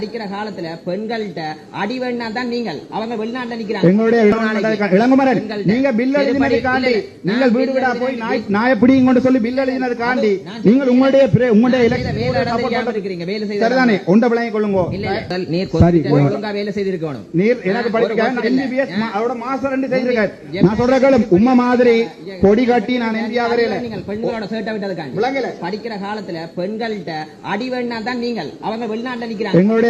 அடிக்கிற காலத்துல பெண்கள்கிட்ட அடி வேணா தான் நீங்கள். அவங்க வெளிநாட்டுல நிக்கிறாங்க. எங்களுடைய இளங்குமரன் நீங்க பில் எழுதினது காண்டி. நீங்கள் வீடு வீடா போய் நாய் நாய பிடிங்க கொண்டு சொல்லி பில் எழுதினது காண்டி. நீங்கள் உங்களுடைய உங்களுடைய இருக்கிறீங்க வேலை செய்த சரிதானே? உண்ட விளங்கி கொள்ளுங்க நீர் ஒழுங்கா வேலை செய்திருக்கணும். நீர் எனக்கு படிக்க. எம்பிபிஎஸ் அதோட மாசம் ரெண்டு செய்திருக்காரு. நான் சொல்ற கேளு உம்மை மாதிரி கொடி கட்டி நான் எம்பியா வரையில நீங்கள் பெண்களோட சேட்டை விட்டதுக்காண்டி விளங்கல. படிக்கிற காலத்துல பெண்கள்கிட்ட அடி வேணா தான் நீங்கள். அவங்க வெளிநாட்டுல நிக்கிறாங்க. எங்களுடைய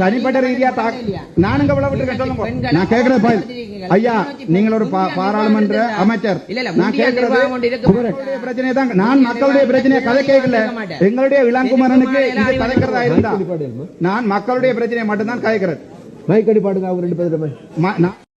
தனிப்பட்ட ரீதியா சொல்லுங்க. நான் பாய் ஐயா நீங்கள் ஒரு பாராளுமன்ற அமைச்சர். நான் பிரச்சனையை தான் நான் மக்களுடைய பிரச்சனையை கதை கேட்கல. எங்களுடைய இளங்குமரனுக்கு இது கதைக்கிறதா இருந்தா. நான் மக்களுடைய பிரச்சனையை மட்டும்தான் கதைக்கிறேன் மைக் அடி பாடுங்க அவங்க ரெண்டு நான்